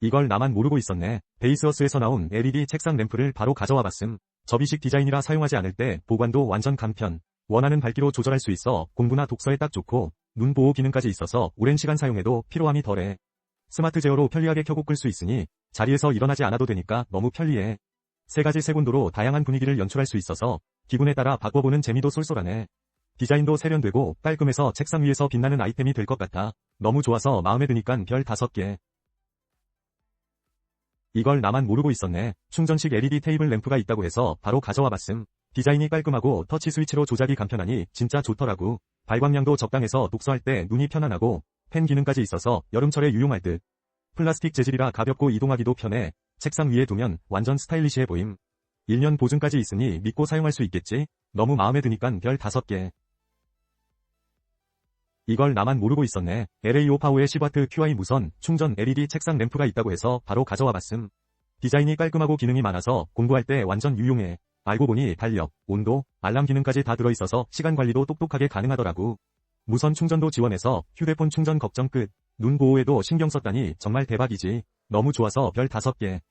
이걸 나만 모르고 있었네. 베이스어스에서 나온 LED 책상 램프를 바로 가져와 봤음. 접이식 디자인이라 사용하지 않을 때 보관도 완전 간편. 원하는 밝기로 조절할 수 있어 공부나 독서에 딱 좋고 눈 보호 기능까지 있어서 오랜 시간 사용해도 피로함이 덜해. 스마트 제어로 편리하게 켜고 끌 수 있으니 자리에서 일어나지 않아도 되니까 너무 편리해. 세 가지 색온도로 다양한 분위기를 연출할 수 있어서 기분에 따라 바꿔보는 재미도 쏠쏠하네. 디자인도 세련되고 깔끔해서 책상 위에서 빛나는 아이템이 될 것 같아. 너무 좋아서 마음에 드니깐 별 5개. 이걸 나만 모르고 있었네. 충전식 LED 테이블 램프가 있다고 해서 바로 가져와 봤음. 디자인이 깔끔하고 터치 스위치로 조작이 간편하니 진짜 좋더라고. 발광량도 적당해서 독서할 때 눈이 편안하고 펜 기능까지 있어서 여름철에 유용할 듯. 플라스틱 재질이라 가볍고 이동하기도 편해. 책상 위에 두면 완전 스타일리시해 보임. 1년 보증까지 있으니 믿고 사용할 수 있겠지? 너무 마음에 드니깐 별 5개. 이걸 나만 모르고 있었네. LA 오파오의 10W QI 무선 충전 LED 책상 램프가 있다고 해서 바로 가져와 봤음. 디자인이 깔끔하고 기능이 많아서 공부할 때 완전 유용해. 알고 보니 달력, 온도, 알람 기능까지 다 들어있어서 시간 관리도 똑똑하게 가능하더라고. 무선 충전도 지원해서 휴대폰 충전 걱정 끝. 눈 보호에도 신경 썼다니 정말 대박이지. 너무 좋아서 별 5개.